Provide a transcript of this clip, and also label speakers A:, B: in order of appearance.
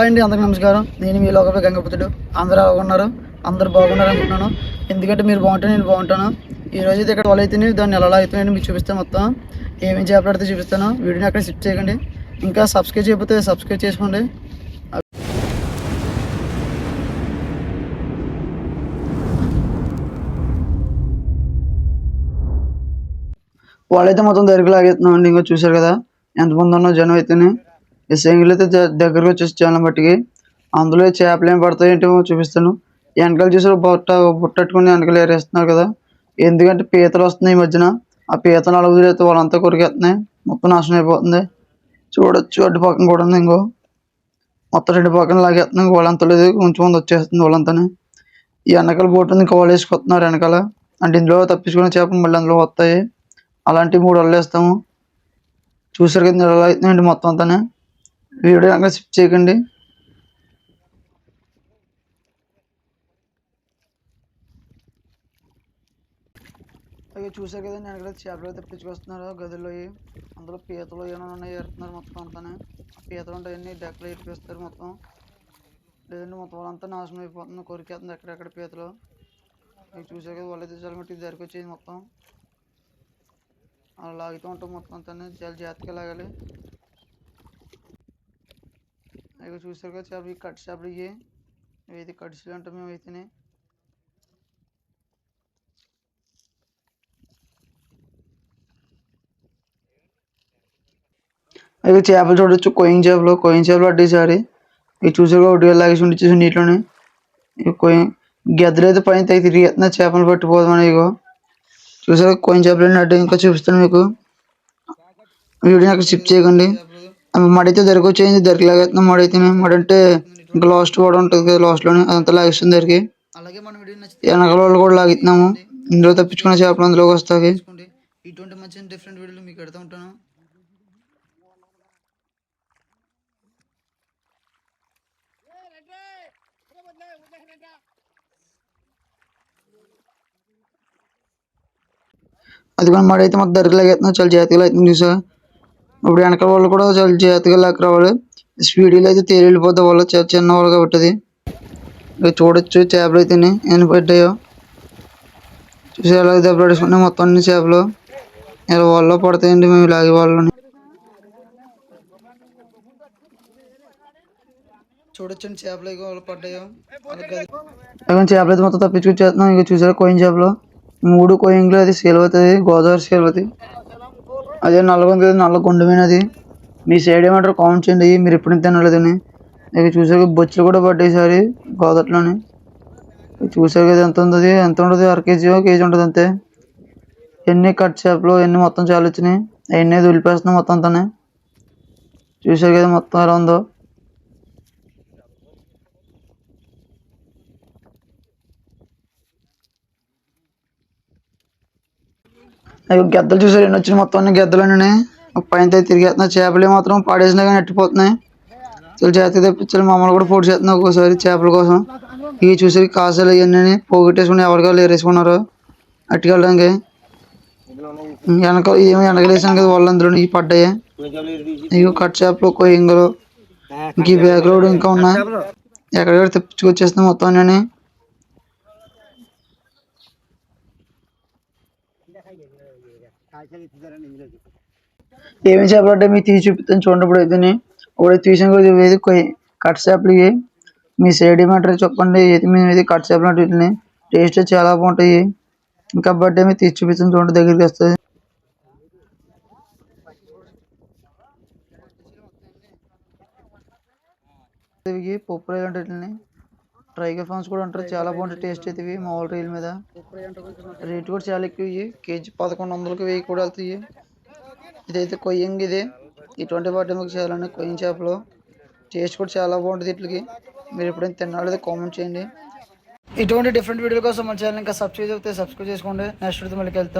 A: Hi అండి అందరికి నమస్కారం. నేను మీ లోకపై గంగపుతుడు అందరూ బాగున్నారు అందరు బాగున్నారు అనుకుంటున్నాను. ఎందుకంటే మీరు బాగుంటే నేను బాగుంటాను. ఈ రోజు అయితే ఇక్కడ వల అయితే దాన్ని ఎలా అవుతున్నాయని మీకు చూపిస్తాను మొత్తం. ఏమేమి చేపలాడితే చూపిస్తాను. వీడియోని అక్కడ షిఫ్ట్ చేయకండి. ఇంకా సబ్స్క్రైబ్ చేయకపోతే సబ్స్క్రైబ్ చేసుకోండి. వాళ్ళైతే మొత్తం దగ్గరికి లాగేస్తున్నాం అండి ఇంకా చూశారు కదా? ఎంతమంది ఉన్నో జనం అయితేనే. ఈ సింగిల్ అయితే దగ్గరకు వచ్చేసి చాలా మట్టికి. అందులో చేపలు ఏం పడతాయి ఏంటో చూపిస్తాను. వెనకాల చూసి బుట్ట బుట్టట్టుకుని వెనకాల ఏరేస్తున్నారు కదా. ఎందుకంటే పీతలు వస్తున్నాయి ఈ మధ్యన. ఆ పీతలు నలుగురు అయితే వాళ్ళంతా కొరికేస్తున్నాయి. మొత్తం నాశనం అయిపోతుంది. చూడొచ్చు అడ్డు పక్కన కూడా ఉంది ఇంకో. మొత్తం రెండు పక్కన లాగేస్తున్నాయి. వాళ్ళంతా లేదు. కొంచెం మంది వచ్చేస్తుంది వాళ్ళంతానే. ఈ వెనకాల బోట్ ఉంది. ఇంకా వాళ్ళు వేసుకొస్తున్నారు వెనకాల. అంటే ఇందులో తప్పించుకునే చేపలు మళ్ళీ అందులో వస్తాయి. అలాంటి మూడు వల్లేస్తాము చూసారు కదా ఎలా అవుతుందండి మొత్తం అంతానే. వీడియో అంగా స్కిప్ చేయకండి. అయ్యో చూసారు కదా నేను ఇక్కడ చేపలు తెప్పించుకొస్తున్నారు గదిలో అందులో పీతలు ఏమైనా ఉన్నాయి ఏరుతున్నారు మొత్తం అంతానే. ఆ పీతలు ఉంటాయన్నీ డెక్కలు ఇరిపిస్తారు మొత్తం. లేదంటే మొత్తం వాళ్ళంతా నాశనం అయిపోతుంది కొరికేస్తుంది ఎక్కడెక్కడ పీతలు. అవి చూసారు కదా వాళ్ళైతే చాలా మట్టి దగ్గరికి వచ్చేది మొత్తం. అలా లాగుతూ ఉంటాం మొత్తం అంతా చాలా జాగ్రత్తగా లాగాలి. ఇక చూసారు కదా చేపలు కట్ చేపలు ఇవి ఇవైతే కడిసిలు అంటాం మేము అయితేనే అవి చేపలు చూడొచ్చు కొయ్యం చేపలు కొయ్యం చేపలు పట్టేసారి. ఇవి చూసారు ఒకటి వేలు లాగేసి ఉండిచ్చేసి నీటిలోనే. ఇవి కొయ్యం గెద్దలు అయితే పైన తెగ తిరిగేస్తున్నా చేపలు పట్టిపోదామని ఇగో. చూసారు కొయ్యం చేపలు అడ్డు ఇంకా చూపిస్తాను మీకు. వీడియో నాకు షిఫ్ట్ చేయకండి. మడైతే దొరకొచ్చేది దొరికి లాగేస్తున్నాం మడైతే మడంటే ఇంకా లాస్ట్ కూడా ఉంటుంది కదా లాస్ట్లోనే అదంతా లాగేస్తుంది దొరికి. వెనకాల వాళ్ళు కూడా లాగుతున్నాము ఇందులో తప్పించుకున్న చేపలు అందులోకి వస్తాయి. ఇటువంటి మంచి డిఫరెంట్ వీడియోలు మీకు పెడతా ఉంటాను. అది కూడా మడైతే మాకు దొరికి లాగేస్తున్నాం చాలా జాగ్రత్తగా అవుతుంది చూసా. ఇప్పుడు వెనక వాళ్ళు కూడా చాలా జాగ్రత్తగా లెక్క రావాలి. స్పీడ్లో అయితే తేలి వెళ్ళిపోతే వాళ్ళు చాలా చిన్న వాళ్ళు కాబట్టి. అది ఇక చూడొచ్చు చేపలు అయితే ఎన్ని పడ్డాయో. చూసి ఎలా దెబ్బ మొత్తం అన్ని చేపలు. ఇలా వాళ్ళలో పడతాయండి మేము ఇలాగే వాళ్ళని. చూడొచ్చండి చేపలు వాళ్ళు పడ్డాయో. చేపలు అయితే మొత్తం తప్పించుకొచ్చేస్తున్నాం ఇక చూసారా కోయిన్ చేపలు. మూడు కోయింగ్లు అది సేల్ అవుతుంది గోదావరి సేల్ అవుతుంది అదే నల్లగొంది నల్ల గుండమైనది మీ సైడ్ ఏమంటారు? కామెంట్ చేయండి. మీరు ఎప్పుడు తినలేదని ఇక చూసారు బొచ్చులు కూడా పడ్డాయిసారి గోదట్లోని. చూసారు కదా ఎంత ఉంది ఎంత ఉంటుంది అర కేజీ కేజీ ఉంటుంది అంతే. ఎన్ని కట్ చేపలు ఎన్ని మొత్తం చాలా వచ్చినాయి. అవన్నీ దులిపేస్తున్నాం మొత్తం అంతానే. చూసారు కదా మొత్తం ఎలా ఉందో. అవి గెద్దలు చూసారు ఎన్ని వచ్చినాయి మొత్తం అన్ని గద్దలు పైన తిరిగేస్తున్నాయి చేపలు మాత్రం పాడేసినా కానీ ఎట్టిపోతున్నాయి చాలా జాగ్రత్త తెప్పించాలి మమ్మల్ని కూడా పోటీ చేస్తున్నాయి ఒక్కోసారి చేపల కోసం. ఇవి చూసి కాసాలు ఇవన్నీ పోగొట్టేసుకుని ఎవరికాలు ఏరేసుకున్నారు అట్టుకెళ్ళడానికి వెనక ఏమో వెనకలేసాను కదా వాళ్ళందరూ ఇవి పడ్డాయి. ఇవి కట్ చేపలు కొయ్యంగులు ఇంక ఈ బ్యాగ్ కూడా ఇంకా ఉన్నాయి. ఎక్కడెక్కడ తెప్పించుకొచ్చేస్తున్నాయి మొత్తం అన్నీ. ఏమి చేపలు అంటే మీకు తీసి చూపిస్తాను చూడండి ఇప్పుడు అయితే ఒకటి తీసాను కదా ఇవి కొయ్యి. కట్ చేపలు ఇవి. మీ సైడ్ ఏమంటారు చెప్పండి. ఏది మేము ఇది కట్ చేపలు అంటే వీటిని టేస్ట్ చాలా బాగుంటాయి. ఇంకా బట్టే మీరు తీసి చూపిస్తాను చూడండి దగ్గరికి వస్తుంది. ఇవి పప్పు రైలు అంటే వీటిని ట్రైగర్ ఫామ్స్ కూడా అంటారు చాలా బాగుంటాయి. టేస్ట్ అయితే ఇవి మామూలు రైలు మీద. రేట్ కూడా చాలా ఎక్కువ ఇవి. కేజీ పదకొండు వందలకి వెయ్యి కూడా వెళ్తాయి. ఇదైతే కొయ్యంగి ఇది. ఇటువంటి వాటి మీకు చేయాలండి కొయ్యం చేపలు. టేస్ట్ కూడా చాలా బాగుంటుంది వీటికి మీరు ఎప్పుడైనా తినాలి కామెంట్ చేయండి. ఇటువంటి డిఫరెంట్ వీడియోల కోసం మన ఛానల్ ఇంకా సబ్స్క్రైబ్ అయితే సబ్స్క్రైబ్ చేసుకోండి. నెక్స్ట్ మళ్ళీ వెళ్తాం